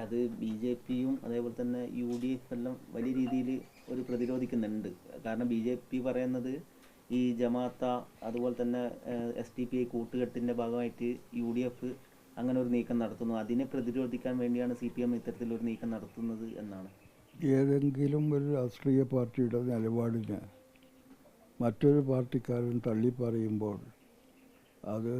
പക്ഷെ അത് B J പിയും അതേപോലെ തന്നെ യു ഡി എഫ് എല്ലാം വലിയ രീതിയിൽ ഒരു പ്രതിരോധിക്കുന്നുണ്ട്. കാരണം ബി ജെ പി പറയുന്നത് ഈ ജമാഅത്ത അതുപോലെ തന്നെ എസ് ഡി പി ഐ കൂട്ടുകെട്ടിന്റെ ഭാഗമായിട്ട് യു ഡി എഫ് അങ്ങനെ ഒരു നീക്കം നടത്തുന്നു. അതിനെ പ്രതിരോധിക്കാൻ വേണ്ടിയാണ് സി പി എം ഇത്തരത്തിലൊരു നീക്കം നടത്തുന്നത് എന്നാണ്. ഏതെങ്കിലും ഒരു രാഷ്ട്രീയ പാർട്ടിയുടെ നിലപാടിനെ മറ്റൊരു പാർട്ടിക്കാരൻ തള്ളി പറയുമ്പോൾ അത്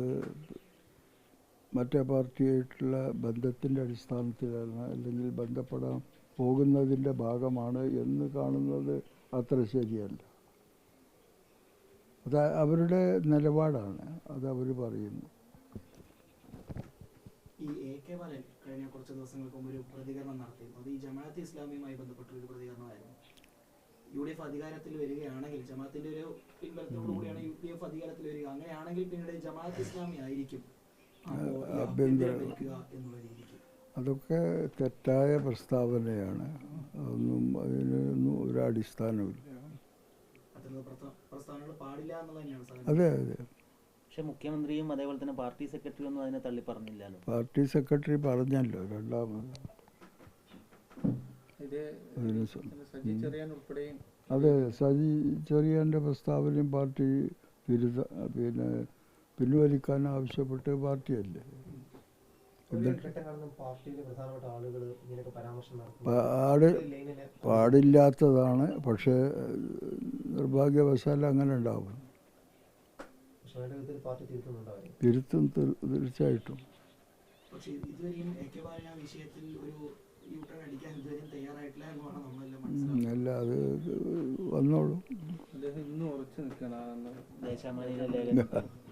മറ്റേ പാർട്ടിയായിട്ടുള്ള ബന്ധത്തിന്റെ അടിസ്ഥാനത്തിലാണ് അല്ലെങ്കിൽ ബന്ധപ്പെടാൻ പോകുന്നതിന്റെ ഭാഗമാണ് എന്ന് കാണുന്നത് അത്ര ശരിയല്ല. അത് അവരുടെ നിലപാടാണ് അത് അവർ പറയുന്നു. ഈ എ കെ ബാലൻ കഴിഞ്ഞ കുറച്ച് ദിവസങ്ങൾക്ക് മുമ്പ് ഒരു പ്രതികരണം നടത്തിയിരുന്നു അത് ഈ ജമാഅത്ത് ഇസ്ലാമിയുമായി ബന്ധപ്പെട്ട ഒരു പ്രതികരണമായിരുന്നു. യു ഡി എഫ് അധികാരത്തിൽ വരികയാണെങ്കിൽ ജമാഅത്തിന്റെ ഒരു പിൻബലത്തോടു കൂടിയാണ് യു ഡി എഫ് അധികാരത്തിൽ വരിക. അങ്ങനെയാണെങ്കിൽ പിന്നീട് ജമാഅത്ത് ഇസ്ലാമി ആയിരിക്കും. ആഭ്യന്തര- അതൊക്കെ തെറ്റായ പ്രസ്താവനയാണ്. അതൊന്നും അതിനൊന്നും ഒരടിസ്ഥാനമില്ല അതെ അതെ. പക്ഷെ മുഖ്യമന്ത്രിയും അതേപോലെ തന്നെ പാർട്ടി സെക്രട്ടറി ഒന്നും അതിനെ തള്ളി പറഞ്ഞില്ലല്ലോ. പാർട്ടി സെക്രട്ടറി പറഞ്ഞല്ലോ രണ്ടാമത്. അതെ സജി ചെറിയാന്റെ പ്രസ്താവനയും പാർട്ടി ബിരുദ പിന്നെ പിൻവലിക്കാൻ ആവശ്യപ്പെട്ട് പാർട്ടിയല്ലേ? പാട് പാടില്ലാത്തതാണ് പക്ഷേ നിർഭാഗ്യവശാൽ അങ്ങനെ ഉണ്ടാവും. തിരുത്തും തീർ- തീർച്ചയായിട്ടും. അല്ല അത് വന്നോളൂ. ഇന്നും ഉറച്ചു നിൽക്കണം.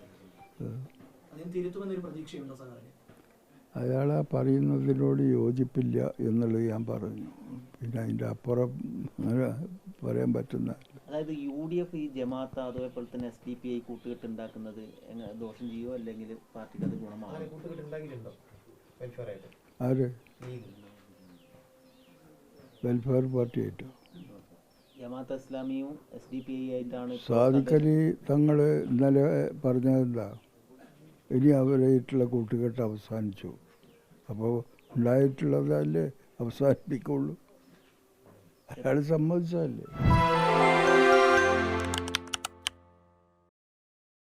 അയാൾ ആ പറയുന്നതിനോട് യോജിപ്പില്ല എന്നുള്ളത് ഞാൻ പറഞ്ഞു. പിന്നെ അതിന്റെ അപ്പുറം പറയാൻ പറ്റുന്ന അതായത് യു ഡി എഫ് ഈ ജമാഅത്ത് അതേപോലെ തന്നെ എസ് ഡി പി ഐ കൂട്ടുകെട്ട് ഉണ്ടാക്കുന്നത് ദോഷം ചെയ്യുമോ അല്ലെങ്കിൽ പാർട്ടിക്ക് അത് ഗുണമാകും ആര്? വെൽഫെയർ പാർട്ടി ആയിട്ടോ ജമാഅത്ത് ഇസ്ലാമിയും എസ് ഡി പി ഐ ആയിട്ടാണ് സാദിഖലി തങ്ങൾ ഇന്നലെ പറഞ്ഞതെന്താ? ഇനി അവരായിട്ടുള്ള കൂട്ടുകെട്ട് അവസാനിച്ചു. അപ്പോൾ ഉണ്ടായിട്ടുള്ളതല്ലേ അവസാനിപ്പിക്കുള്ളൂ. അയാൾ സമ്മതിച്ചതല്ലേ?